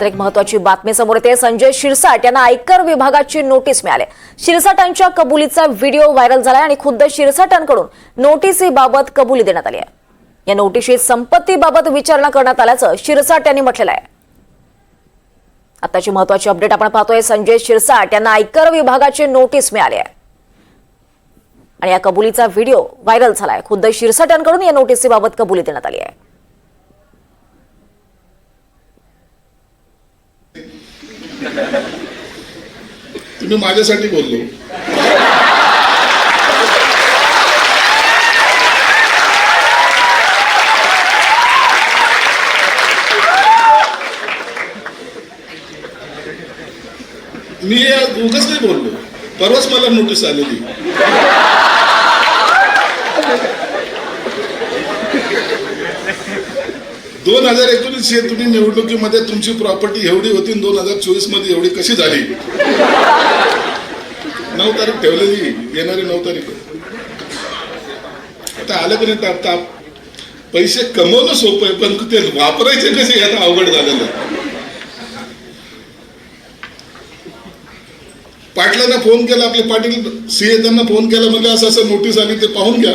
तर एक महत्वाची बातमी समोर येते. संजय शिरसाट यांना आयकर विभागाची नोटीस मिळाली. शिरसाटांच्या कबुलीचा व्हिडिओ व्हायरल झालाय आणि खुद्द शिरसाटांकडून नोटीसीबाबत कबुली देण्यात आली आहे. या नोटिशीत संपत्तीबाबत विचारणा करण्यात आल्याचं शिरसाट यांनी म्हटलेलं आहे. आताची महत्वाची अपडेट आपण पाहतोय. संजय शिरसाट यांना आयकर विभागाची नोटीस मिळाली आहे. आणि या कबुलीचा व्हिडिओ व्हायरल झालाय. खुद्द शिरसाटांकडून या नोटीसीबाबत कबुली देण्यात आली आहे. तुम्ही माझ्यासाठी बोललो. मी उगच नाही बोललो. परवाच मला नोटीस आलेली. दोन हजार एकोणीस हे तुम्ही निवडणुकीमध्ये तुमची प्रॉपर्टी एवढी होती दोन हजार चोवीसमध्ये एवढी कशी झाली? नऊ तारीख ठेवलेली येणारी नऊ तारीख. आता आलं की नाही ताप पैसे कमवणं सोपं आहे पण ते वापरायचे कसे आता अवघड झालेलं पाटलांना फोन केला आपले पाटील सीए त्यांना फोन केला म्हणजे असं असं नोटीस आली ते पाहून घ्या.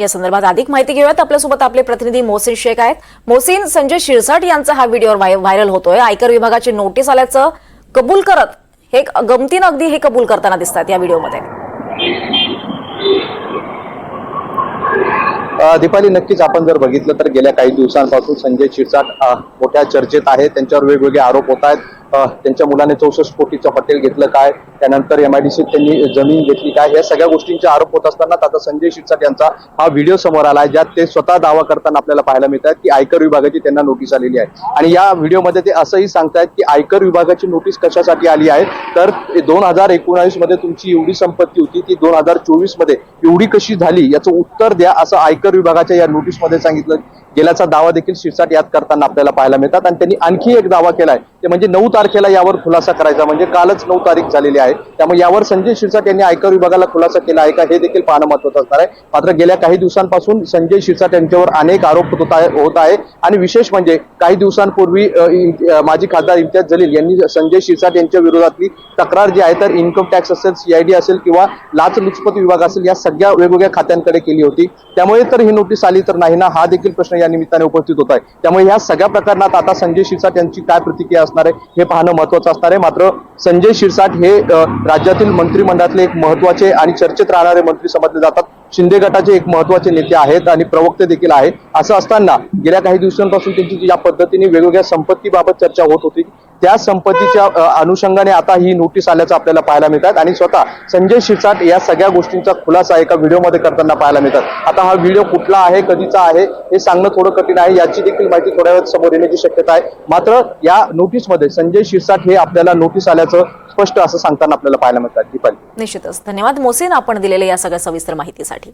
या संदर्भात अधिक माहिती घेऊयात. आपल्यासोबत आपले प्रतिनिधी मोहसिन शेख आहेत. मोहसिन संजय शिरसाट यांचा हा व्हिडिओ व्हायरल होतोय. आयकर विभागाची नोटीस आल्याचं कबूल करत हे गमतीनं अगदी हे कबूल करताना दिसतात या व्हिडिओमध्ये दीपाली नक्कीच आपण जर बघितलं तर गेल्या काही दिवसांपासून संजय शिरसाट मोठ्या चर्चेत आहे त्यांच्यावर वेगवेगळे आरोप होत आहेत. त्यांच्या मुलाने चौसष्ट कोटीचं हॉटेल घेतलं काय? त्यानंतर एमआयडीसीत त्यांनी जमीन घेतली काय? या सगळ्या गोष्टींचे आरोप होत असताना आता संजय शिरसाट यांचा हा व्हिडिओ समोर आला आहे ज्यात ते स्वतः दावा करताना आपल्याला पाहायला मिळतात की आयकर विभागाची त्यांना नोटीस आलेली आहे. आणि या व्हिडिओमध्ये ते असंही सांगतायत की आयकर विभागाची नोटीस कशासाठी आली आहे? तर दोन हजार एकोणावीसमध्ये तुमची एवढी संपत्ती होती ती दोन हजार चोवीसमध्ये एवढी कशी झाली? याचं उत्तर द्या असं आयकर विभागाच्या या नोटीसमध्ये सांगितलं. गेल्याचा दावा देखील शिरसाट यात करताना आपल्याला पाहायला मिळतात. आणि त्यांनी आणखी एक दावा केलाय ते म्हणजे नऊ तारखेला यावर खुलासा करायचा म्हणजे कालच नऊ तारीख झालेली आहे. त्यामुळे यावर संजय शिरसाट यांनी आयकर विभागाला खुलासा केला आहे का हे देखील पाहणं महत्वाचं असणार आहे. मात्र गेल्या काही दिवसांपासून संजय शिरसाट यांच्यावर अनेक आरोप होत आहे होत आहे. आणि विशेष म्हणजे काही दिवसांपूर्वी माजी खासदार इम्तियाज जलील यांनी संजय शिरसाट यांच्या विरोधातली तक्रार जी आहे तर इन्कम टॅक्स असेल सीआयडी असेल किंवा लाचलुचपत विभाग असेल या सगळ्या वेगवेगळ्या खात्यांकडे केली होती. त्यामुळे तर ही नोटीस आली तर नाही ना हा देखील प्रश्न या निमित्ताने उपस्थित होत आहे. त्यामुळे या सगळ्या प्रकरणात आता संजय शिरसाट यांची काय प्रतिक्रिया असणार आहे हे पाहणं महत्वाचं असणार आहे. मात्र संजय शिरसाट हे राज्यातील मंत्रिमंडळातले एक महत्त्वाचे आणि चर्चेत राहणारे मंत्री समजले जातात. शिंदे गटाचे एक महत्त्वाचे नेते आहेत आणि प्रवक्ते देखील आहे असं असताना गेल्या काही दिवसांपासून त्यांची ज्या या पद्धतीने वेगवेगळ्या संपत्तीबाबत चर्चा होत होती. त्या संपत्तीच्या अनुषंगाने आता ही नोटीस आल्याचं आपल्याला पाहायला मिळतात. आणि स्वतः संजय शिरसाट या सगळ्या गोष्टींचा खुलासा एका व्हिडिओमध्ये करताना पाहायला मिळतात. आता हा व्हिडिओ कुठला आहे कधीचा आहे हे सांगणं थोडं कठीण आहे. याची देखील माहिती थोड्या वेळात समोर येण्याची शक्यता आहे. मात्र या नोटीसमध्ये संजय शिरसाट हे आपल्याला नोटीस आल्याचं स्पष्ट असं सांगताना आपल्याला पाहायला मिळतात. दीपाली. निश्चितच. धन्यवाद मोसेन आपण दिलेल्या या सगळ्या सविस्तर माहितीसाठी.